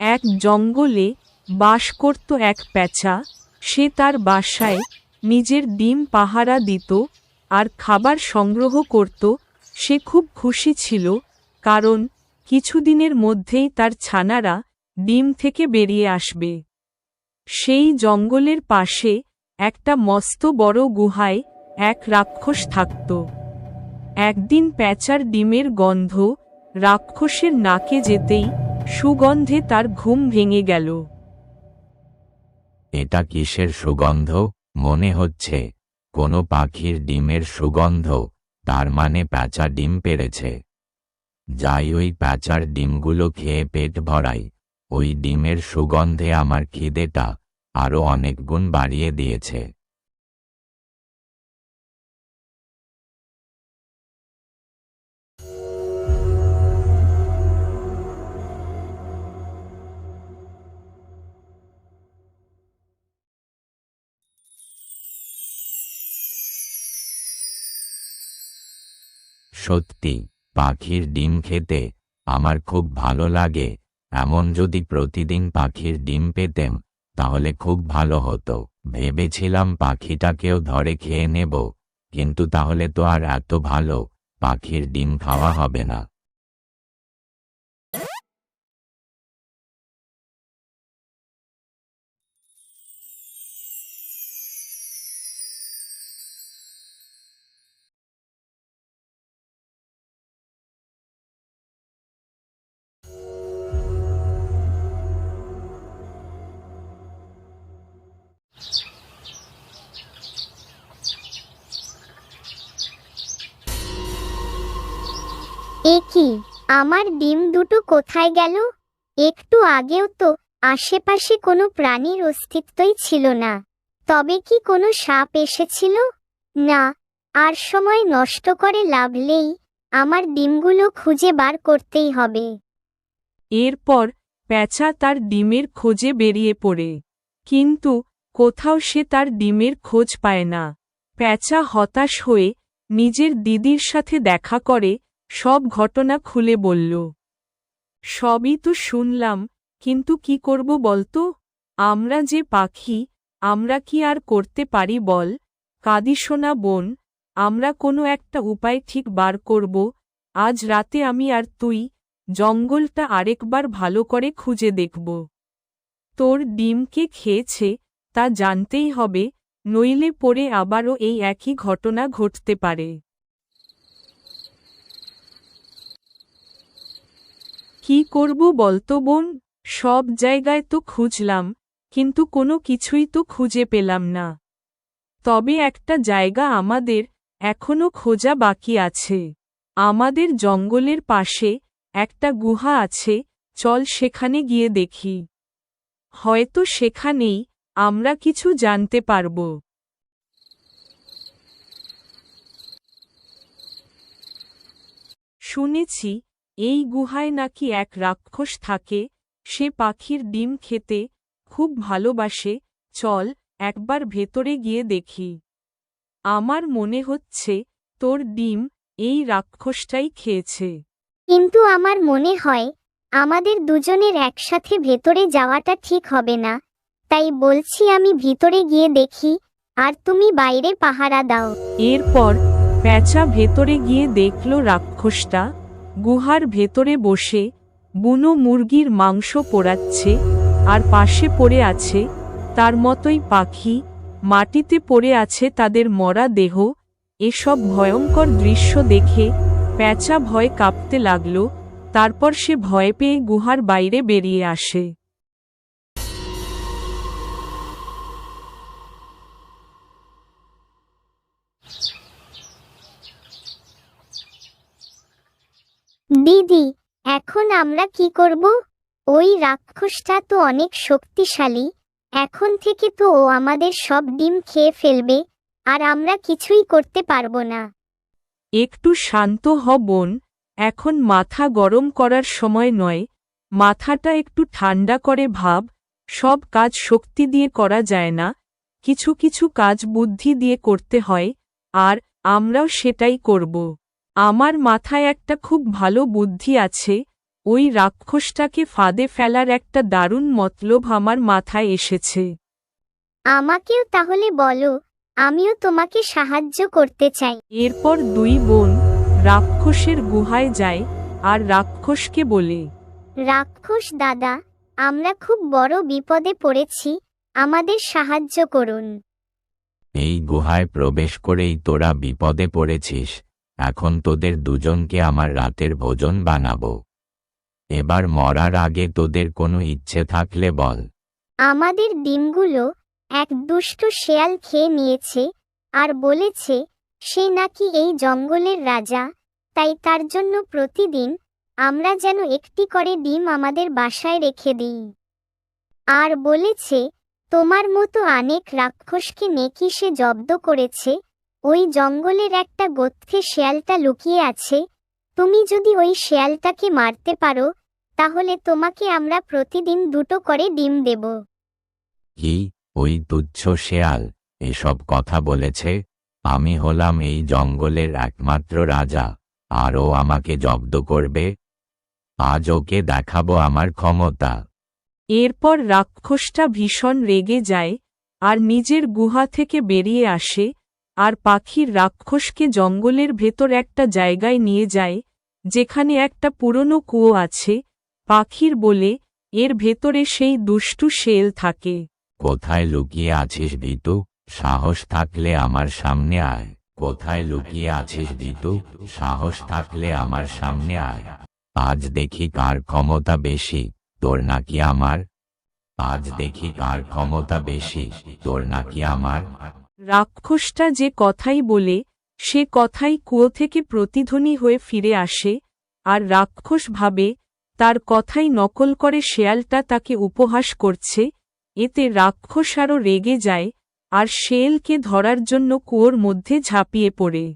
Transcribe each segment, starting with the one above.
এক জঙ্গলে বাস করত এক প্যাঁচা সে তার বাসায় নিজের ডিম পাহারা দিত আর খাবার সংগ্রহ করত। সে খুব খুশি ছিল কারণ কিছুদিনের মধ্যেই তার ছানারা ডিম থেকে বেরিয়ে আসবে। সেই জঙ্গলের পাশে একটা মস্ত বড় গুহায় এক রাক্ষস থাকত। একদিন প্যাঁচার ডিমের গন্ধ রাক্ষসের নাকে যেতেই সুগন্ধে তার ঘুম ভেঙে গেল। এটা কিসের সুগন্ধ? মনে হচ্ছে, কোনো পাখির ডিমের সুগন্ধ, তার মানে প্যাঁচা ডিম পেড়েছে। যাই ওই প্যাঁচার ডিমগুলো খেয়ে পেট ভরাই, ওই ডিমের সুগন্ধে আমার খিদেটা আরও অনেক গুণ বাড়িয়ে দিয়েছে। সত্যি, পাখির ডিম খেতে আমার খুব ভালো লাগে, এমন যদি প্রতিদিন পাখির ডিম পেতেম, তাহলে খুব ভালো হতো। ভেবেছিলাম পাখিটাকেও ধরে খেয়ে নেব, কিন্তু তাহলে তো আর এত ভালো, পাখির ডিম খাওয়া হবে না। কি? আমার ডিম দুটো কোথায় গেল? একটু আগেও তো আশেপাশে কোনো প্রাণীর অস্তিত্বই ছিল না। তবে কি কোনো সাপ এসেছিল? না, আর সময় নষ্ট করে লাভ নেই। আমার ডিমগুলো খুঁজে বার করতেই হবে। এরপর প্যাঁচা তার ডিমের খোঁজে বেরিয়ে পড়ে। কিন্তু কোথাও সে তার ডিমের খোঁজ পায় না। প্যাঁচা হতাশ হয়ে নিজের দিদির সাথে দেখা করে সব ঘটনা খুলে বলল। সবই তো শুনলাম, কিন্তু কি করব বলতো? আমরা যে পাখি, আমরা কি আর করতে পারি বল? কাদিসোনা বোন, আমরা কোনো একটা উপায় ঠিক বার করব। আজ রাতে আমি আর তুই, জঙ্গলটা আরেকবার ভালো করে খুঁজে দেখব। তোর ডিমকে খেয়েছে, তা জানতেই হবে, নইলে পরে আবারও এই একই ঘটনা ঘটতে পারে। কি করব বলতো বোন? সব জায়গায় তো খুঁজলাম, কিন্তু কোনো কিছুই তো খুঁজে পেলাম না। তবে একটা জায়গা আমাদের এখনও খোঁজা বাকি আছে। আমাদের জঙ্গলের পাশে একটা গুহা আছে, চল সেখানে গিয়ে দেখি। হয়তো সেখানেই আমরা কিছু জানতে পারব। শুনেছি এই গুহায় নাকি এক রাক্ষস থাকে সে পাখির ডিম খেতে খুব ভালোবাসে চল একবার ভেতরে গিয়ে দেখি। আমার মনে হচ্ছে তোর ডিম এই রাক্ষসটাই খেয়েছে। কিন্তু আমার মনে হয় আমাদের দুজনের একসাথে ভেতরে যাওয়াটা ঠিক হবে না। তাই বলছি আমি ভিতরে গিয়ে দেখি আর তুমি বাইরে পাহারা দাও। এরপর প্যাঁচা ভেতরে গিয়ে দেখল রাক্ষসটা। গুহার ভেতরে বসে বুনো মুরগির মাংস পোড়াচ্ছে, আর পাশে পড়ে আছে তার মতোই পাখি, মাটিতে পড়ে আছে তাদের মরা দেহ, এসব ভয়ঙ্কর দৃশ্য দেখে প্যাঁচা ভয় কাঁপতে লাগল, তারপর সে ভয় পেয়ে গুহার বাইরে বেরিয়ে আসে। দিদি, এখন আমরা কি করব? ওই রাক্ষসটা তো অনেক শক্তিশালী। এখন থেকে তো ও আমাদের সব ডিম খেয়ে ফেলবে, আর আমরা কিছুই করতে পারব না। একটু শান্ত হ, বোন। এখন মাথা গরম করার সময় নয়। মাথাটা একটু ঠান্ডা করে ভাব। সব কাজ শক্তি দিয়ে করা যায় না। কিছু কিছু কাজ বুদ্ধি দিয়ে করতে হয়, আর আমরাও সেটাই করব। আমার মাথায় একটা খুব ভালো বুদ্ধি আছে ওই রাক্ষসটাকে ফাঁদে ফেলার একটা দারুণ মতলব আমার মাথায় এসেছে। আমাকেও তাহলে বলো আমিও তোমাকে সাহায্য করতে চাই। এরপর দুই বোন রাক্ষসের গুহায় যায় আর রাক্ষসকে বলে রাক্ষস দাদা আমরা খুব বড় বিপদে পড়েছি আমাদের সাহায্য করুন। এই গুহায় প্রবেশ করেই তোরা বিপদে পড়েছিস। এখন তোদের দুজনকে আমার রাতের ভোজন বানাবো। এবার মরার আগে তোদের কোনো ইচ্ছে থাকলে বল। আমাদের ডিমগুলো এক দুষ্ট শেয়াল খেয়ে নিয়েছে আর বলেছে, সে নাকি এই জঙ্গলের রাজা, তাই তার জন্য প্রতিদিন আমরা যেন একটি করে ডিম আমাদের বাসায় রেখে দিই। আর বলেছে, তোমার মতো অনেক রাক্ষসকে নেকি সে জব্দ করেছে ওই জঙ্গলের একটা গোত্রে শেয়ালটা লুকিয়ে আছে। তুমি যদি ওই শেয়ালটাকে মারতে পারো তাহলে তোমাকে আমরা প্রতিদিন দুটো করে ডিম দেব। কি? ওই তুচ্ছ শেয়াল এসব কথা বলেছে? আমি হলাম এই জঙ্গলের একমাত্র রাজা আর ও আমাকে জব্দ করবে? আজ ওকে দেখাবো আমার ক্ষমতা। এরপর রাক্ষসটা ভীষণ রেগে যায় আর নিজের গুহা থেকে বেরিয়ে আসে আর পাখির রাক্ষসকে জঙ্গলের ভেতর একটা জায়গায় নিয়ে যায়, যেখানে একটা পুরনো কুয়ো আছে, পাখির বলে, এর ভেতরে সেই দুষ্টু শেল থাকে। কোথায় লুকিয়ে আছিস দিতু? সাহস থাকলে আমার সামনে আয়। কোথায় লুকিয়ে আছিস দিতু? সাহস থাকলে আমার সামনে আয়। আজ দেখি কার ক্ষমতা বেশি, তোর নাকি আমার? আজ দেখি কার ক্ষমতা বেশি, তোর নাকি আমার? রাক্ষসটা যে কথাই বলে, সে কথাই কুয়ো থেকে প্রতিধ্বনি হয়ে ফিরে আসে, আর রাক্ষস ভাবে, তার কথাই নকল করে শেয়ালটা তাকে উপহাস করছে, এতে রাক্ষস আরও রেগে যায়, আর শেলকে ধরার জন্য কুয়োর মধ্যে ঝাঁপিয়ে পড়ে।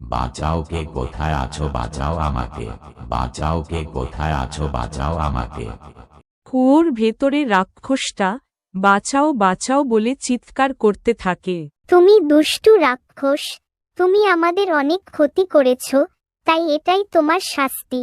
বাঁচাও কে কোথায় আছো, বাঁচাও আমাকে, বাঁচাও কে কোথায় আছো, বাঁচাও আমাকে। কুয়োর ভেতরে রাক্ষসটা বাঁচাও বাঁচাও বলে চিৎকার করতে থাকে। তুমি দুষ্টু রাক্ষস, তুমি আমাদের অনেক ক্ষতি করেছ, তাই এটাই তোমার শাস্তি।